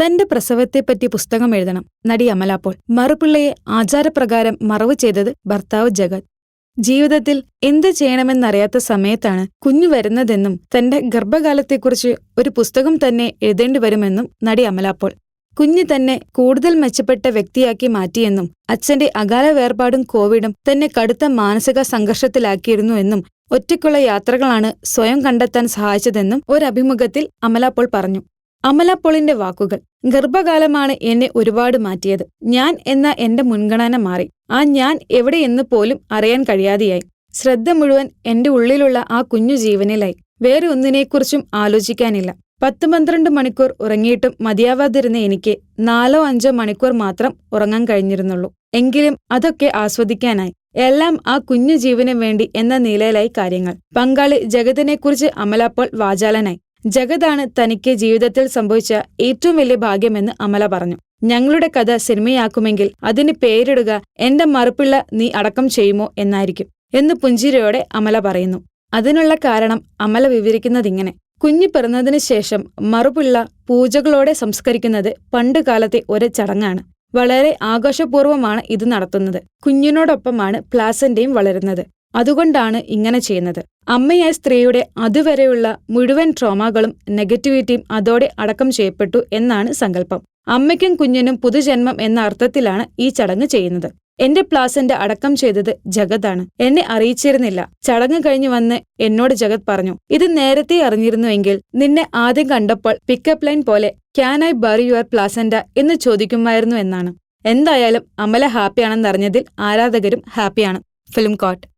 തന്റെ പ്രസവത്തെപ്പറ്റി പുസ്തകം എഴുതണം. നടി അമല പോൾ മറുപിള്ളയെ ആചാരപ്രകാരം മറവ് ചെയ്തത് ഭർത്താവ് ജഗത്. ജീവിതത്തിൽ എന്ത് ചെയ്യണമെന്നറിയാത്ത സമയത്താണ് കുഞ്ഞു വരുന്നതെന്നും തന്റെ ഗർഭകാലത്തെക്കുറിച്ച് ഒരു പുസ്തകം തന്നെ എഴുതേണ്ടി വരുമെന്നും നടി അമല പോൾ കുഞ്ഞ് തന്നെ കൂടുതൽ മെച്ചപ്പെട്ട വ്യക്തിയാക്കി മാറ്റിയെന്നും അച്ഛന്റെ അകാല വേർപാടും കോവിഡും തന്നെ കടുത്ത മാനസിക സംഘർഷത്തിലാക്കിയിരുന്നു എന്നും ഒറ്റയ്ക്കുള്ള യാത്രകളാണ് സ്വയം കണ്ടെത്താൻ സഹായിച്ചതെന്നും ഒരഭിമുഖത്തിൽ അമല പോൾ പറഞ്ഞു. അമല പോളിന്റെ വാക്കുകൾ. ഗർഭകാലമാണ് എന്നെ ഒരുപാട് മാറ്റിയത്. ഞാൻ എന്ന എന്റെ മുൻഗണന മാറി. ആ ഞാൻ എവിടെയെന്ന് പോലും അറിയാൻ കഴിയാതെയായി. ശ്രദ്ധ മുഴുവൻ എന്റെ ഉള്ളിലുള്ള ആ കുഞ്ഞു ജീവനിലായി. വേറെ ഒന്നിനെക്കുറിച്ചും ആലോചിക്കാനില്ല. പത്ത് പന്ത്രണ്ട് മണിക്കൂർ ഉറങ്ങിയിട്ടും മതിയാവാതിരുന്ന എനിക്ക് നാലോ അഞ്ചോ മണിക്കൂർ മാത്രം ഉറങ്ങാൻ കഴിഞ്ഞിരുന്നുള്ളൂ. എങ്കിലും അതൊക്കെ ആസ്വദിക്കാനായി. എല്ലാം ആ കുഞ്ഞു ജീവന് വേണ്ടി എന്ന നിലയിലായി കാര്യങ്ങൾ. പങ്കാളി ജഗതിനെക്കുറിച്ച് അമലപ്പോൾ വാചാലനായി. ജഗതാണ് തനിക്ക് ജീവിതത്തിൽ സംഭവിച്ച ഏറ്റവും വലിയ ഭാഗ്യമെന്ന് അമല പറഞ്ഞു. ഞങ്ങളുടെ കഥ സിനിമയാക്കുമെങ്കിൽ അതിന് പേരിടുക എന്റെ മറുപിള്ള നീ അടക്കം ചെയ്യുമോ എന്നായിരിക്കും എന്ന് പുഞ്ചിരിയോടെ അമല പറയുന്നു. അതിനുള്ള കാരണം അമല വിവരിക്കുന്നതിങ്ങനെ. കുഞ്ഞു പിറന്നതിനു ശേഷം മറുപിള്ള പൂജകളോടെ സംസ്കരിക്കുന്നത് പണ്ടുകാലത്തെ ഒരു ചടങ്ങാണ്. വളരെ ആഘോഷപൂർവമാണ് ഇത് നടത്തുന്നത്. കുഞ്ഞിനോടൊപ്പമാണ് പ്ലാസന്റയും വളരുന്നത്. അതുകൊണ്ടാണ് ഇങ്ങനെ ചെയ്യുന്നത്. അമ്മയായ സ്ത്രീയുടെ അതുവരെയുള്ള മുഴുവൻ ട്രോമകളും നെഗറ്റിവിറ്റിയും അതോടെ അടക്കം ചെയ്യപ്പെട്ടു എന്നാണ് സങ്കല്പം. അമ്മയ്ക്കും കുഞ്ഞിനും പുതുജന്മം എന്ന അർത്ഥത്തിലാണ് ഈ ചടങ്ങ് ചെയ്യുന്നത്. എന്റെ പ്ലാസന്റ് അടക്കം ചെയ്തത് ജഗതാണ് എന്നെ അറിയിച്ചിരുന്നില്ല. ചടങ്ങ് കഴിഞ്ഞു വന്ന് എന്നോട് ജഗത് പറഞ്ഞു ഇത് നേരത്തെ അറിഞ്ഞിരുന്നുവെങ്കിൽ നിന്നെ ആദ്യം കണ്ടപ്പോൾ പിക്കപ്പ് ലൈൻ പോലെ can I bury your placenta എന്ന് ചോദിക്കുമായിരുന്നു എന്നാണ്. എന്തായാലും അമല ഹാപ്പിയാണെന്നറിഞ്ഞതിൽ ആരാധകരും ഹാപ്പിയാണ്. Film coat